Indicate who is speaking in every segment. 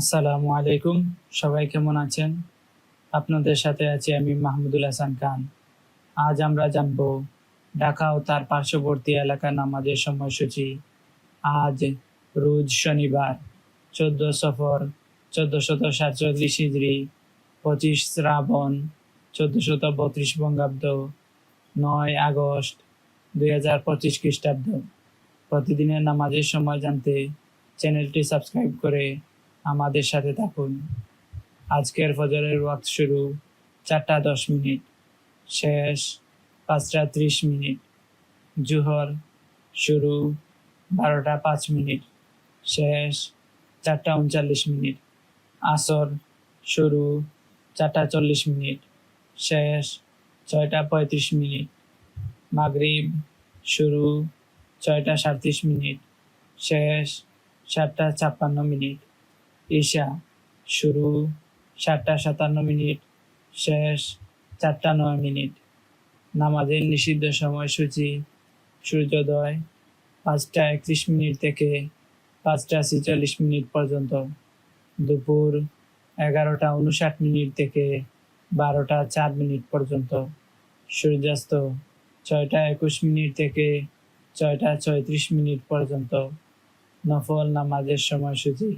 Speaker 1: আসসালামু আলাইকুম। সবাই কেমন আছেন? আপনাদের সাথে আছি আমি মাহমুদুল হাসান খান। আজ আমরা জানব, ঢাকা ও তার পার্শ্ববর্তী এলাকার নামাজের সময়সূচি। আজ রোজ শনিবার, চোদ্দ সফর চোদ্দশত সাতচল্লিশ হিজড়ি পঁচিশ শ্রাবণ চোদ্দশত বত্রিশ বঙ্গাব্দ, নয় আগস্ট, দুই হাজার পঁচিশ খ্রিস্টাব্দ। প্রতিদিনের নামাজের সময় জানতে চ্যানেলটি সাবস্ক্রাইব করে আমাদের সাথে থাকুন। আজকের ফজরের ওয়াক্ত শুরু চারটা দশ মিনিট, শেষ পাঁচটা ত্রিশ মিনিট, জুহর শুরু বারোটা পাঁচ মিনিট, শেষ চারটা উনচল্লিশ মিনিট, আসর শুরু চারটা চল্লিশ মিনিট, শেষ ছয়টা পঁয়ত্রিশ মিনিট, মাগরিব শুরু ছয়টা সাঁত্রিশ মিনিট, শেষ সাতটা ছাপ্পান্ন মিনিট। ঈশা, শুরু সাতটা সাতান্ন মিনিট, শেষ চারটা নয় মিনিট। নামাজের নিষিদ্ধ সময়সূচি, সূর্যোদয়, পাঁচটা একত্রিশ মিনিট থেকে পাঁচটা ছেচল্লিশ মিনিট পর্যন্ত। দুপুর এগারোটা উনষাট মিনিট থেকে বারোটা চার মিনিট পর্যন্ত। সূর্যাস্ত ছয়টা একুশ মিনিট থেকে ছয়টা ছয়ত্রিশ মিনিট পর্যন্ত। নফল নামাজের সময়সূচি।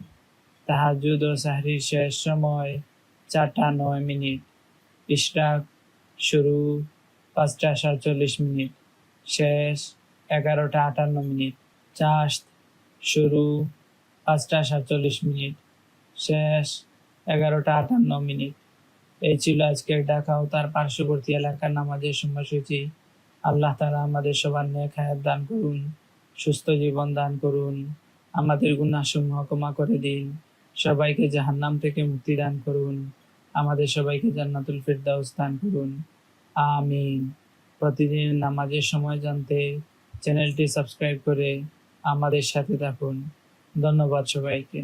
Speaker 1: তাহাজুদ ও সাহরির শেষ সময় চারটা নয় মিনিট। ইশরাক শুরু পাঁচটা সাতচল্লিশ মিনিট। শেষ এগারোটা আটান্ন মিনিট। চাষ শুরু পাঁচটা সাতচল্লিশ মিনিট। শেষ এগারোটা আটান্ন মিনিট। এই ছিল আজকের ঢাকা ও তার পার্শ্ববর্তী এলাকার নামাজের সময়সূচি। আল্লাহ তারা আমাদের সবার নেক হায়াত দান করুন, সুস্থ জীবন দান করুন। আমাদের গুণাসমূহ ক্ষমা করে দিন। সবাইকে জাহান্নাম থেকে মুক্তি দান করুন। আমাদের সবাইকে জান্নাতুল ফিরদাউস দান করুন। আমিন। প্রতিদিন নামাজের সময় জানতে চ্যানেলটি সাবস্ক্রাইব করে আমাদের সাথে থাকুন। ধন্যবাদ সবাইকে।